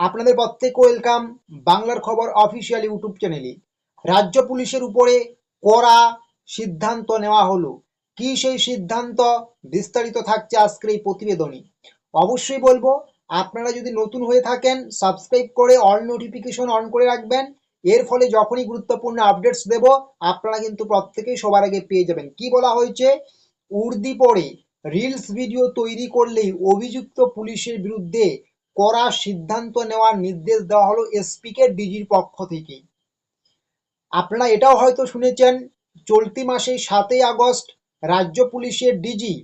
আপনাদের প্রত্যেক ওয়েলকাম বাংলার খবর অফিসিয়াল ইউটিউব চ্যানেলে রাজ্য পুলিশের উপরে কড়া সিদ্ধান্ত নেওয়া হলো। কি সেই সিদ্ধান্ত? বিস্তারিত থাকছে আজকের এই প্রতিবেদনে। অবশ্যই বলব, আপনারা যদি নতুন হয়ে থাকেন সাবস্ক্রাইব করে অল নোটিফিকেশন অন করে রাখবেন। এর ফলে যখনই গুরুত্বপূর্ণ আপডেটস দেব, আপনারা কিন্তু প্রত্যেকেই সবার আগে পেয়ে যাবেন। কি বলা হয়েছে? উর্দি পড়ে রিলস ভিডিও তৈরি করলেই অভিযুক্ত পুলিশের বিরুদ্ধে কড়া সিদ্ধান্ত নেওয়ার নির্দেশ দেওয়া হলো এসপিকে ডিজির পক্ষ থেকে আপনারা এটাও হয়তো শুনেছেন, চলতি মাসে সাতই আগস্ট রাজ্য পুলিশের ডিজি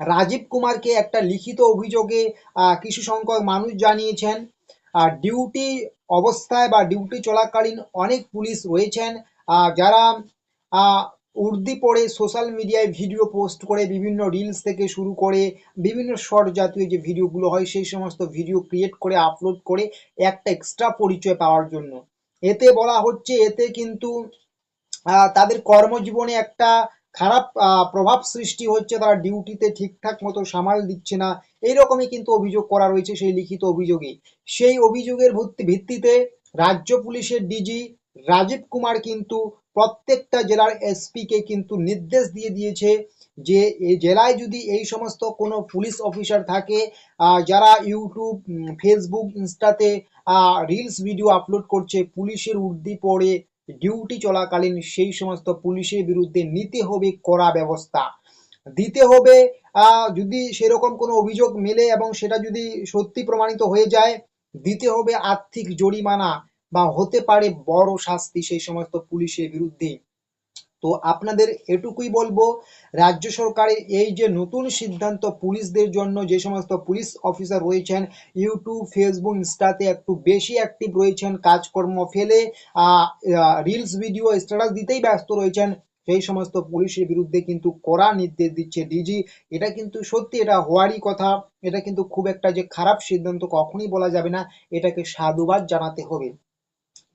রাজীব কুমারকে একটা লিখিত অভিযোগে কিছু সংখ্যক মানুষ জানিয়েছেন ডিউটি অবস্থায় বা ডিউটি চলাকালীন অনেক পুলিশ রয়েছেন যারা উর্দি পড়ে সোশ্যাল মিডিয়ায় ভিডিও পোস্ট করে, বিভিন্ন রিলস থেকে শুরু করে, বিভিন্ন শর্ট জাতীয় যে ভিডিওগুলো হয়, সেই সমস্ত ভিডিও ক্রিয়েট করে আপলোড করে একটা এক্সট্রা পরিচয় পাওয়ার জন্য। এতে বলা হচ্ছে, এতে কিন্তু তাদের কর্মজীবনে একটা খারাপ প্রভাব সৃষ্টি হচ্ছে, তারা ডিউটিতে ঠিকঠাক মতো সামাল দিচ্ছে না। এইরকমই কিন্তু অভিযোগ করা রয়েছে সেই লিখিত অভিযোগে। সেই অভিযোগের ভিত্তি- ভিত্তিতে রাজ্য পুলিশের ডিজি রাজীব কুমার কিন্তু প্রত্যেকটা জেলার এসপি কে কিন্তু নির্দেশ দিয়ে দিয়েছে যে এই জেলায় যদি এই সমস্ত কোনো পুলিশ অফিসার থাকে যারা ইউটিউব ফেসবুক, ইনস্টাতে রিলস ভিডিও আপলোড করছে, পুলিশের উর্দি পড়ে ডিউটি চলাকালীন সেই সমস্ত পুলিশের বিরুদ্ধে নিতে হবে কড়া ব্যবস্থা। দিতে হবে যদি সেরকম কোনো অভিযোগ মেলে এবং সেটা যদি সত্যি প্রমাণিত হয়ে যায়, দিতে হবে আর্থিক জরিমানা। বা হতে পারে বড় শাস্তি সেই সমস্ত পুলিশের বিরুদ্ধে। তো আপনাদের এটুকুই বলব, রাজ্য সরকারের এই যে নতুন সিদ্ধান্ত পুলিশদের জন্য, যে সমস্ত পুলিশ অফিসার রয়েছেন, ইউটিউব, ফেসবুক, ইনস্টাতে একটু বেশি অ্যাক্টিভ রয়েছেন, কাজকর্ম ফেলে রিলস ভিডিও স্ট্যাটাস দিতেই ব্যস্ত রয়েছেন, সেই সমস্ত পুলিশের বিরুদ্ধে কিন্তু কড়া নির্দেশ দিচ্ছে ডিজি এটা কিন্তু সত্যি, এটা হওয়ারই কথা। এটা কিন্তু খুব একটা যে খারাপ সিদ্ধান্ত কখনই বলা যাবে না। এটাকে সাধুবাদ জানাতে হবে।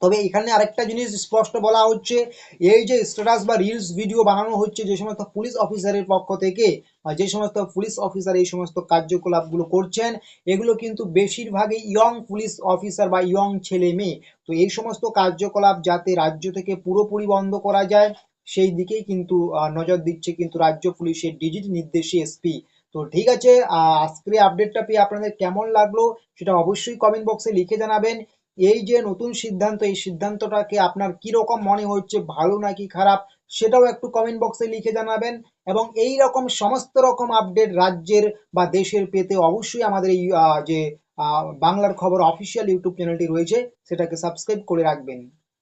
তবে এখানে আরেকটা জিনিস স্পষ্ট বলা হচ্ছে, এই যে স্ট্যাটাস বা রিলস ভিডিও বানানো হচ্ছে, যে সমস্ত পুলিশ অফিসারের পক্ষ থেকে যে সমস্ত পুলিশ অফিসার এই সমস্ত কার্যকলাপগুলো করছেন, এগুলো কিন্তু বেশিরভাগই ইয়ং পুলিশ অফিসার বা ইয়ং ছেলে মেয়ে। তো এই সমস্ত কার্যকলাপ যাতে রাজ্য থেকে পুরোপুরি বন্ধ করা যায়, সেই দিকেই কিন্তু নজর দিচ্ছে কিন্তু রাজ্য পুলিশের ডিজিট নির্দেশী এসপি তো ঠিক আছে আজকের আপডেটটা পেয়ে আপনাদের কেমন লাগল, সেটা অবশ্যই কমেন্ট বক্সে লিখে জানাবেন। এই যে নতুন সিদ্ধান্ত, এই সিদ্ধান্তটাকে আপনার কি রকম মনে হচ্ছে, ভালো নাকি খারাপ, সেটাও একটু কমেন্ট বক্সে লিখে জানাবেন। এবং এই রকম সমস্ত রকম আপডেট রাজ্যের বা দেশের পেতে অবশ্যই আমাদের এই যে বাংলার খবর অফিসিয়াল ইউটিউব চ্যানেলটি রয়েছে, সেটাকে সাবস্ক্রাইব করে রাখবেন।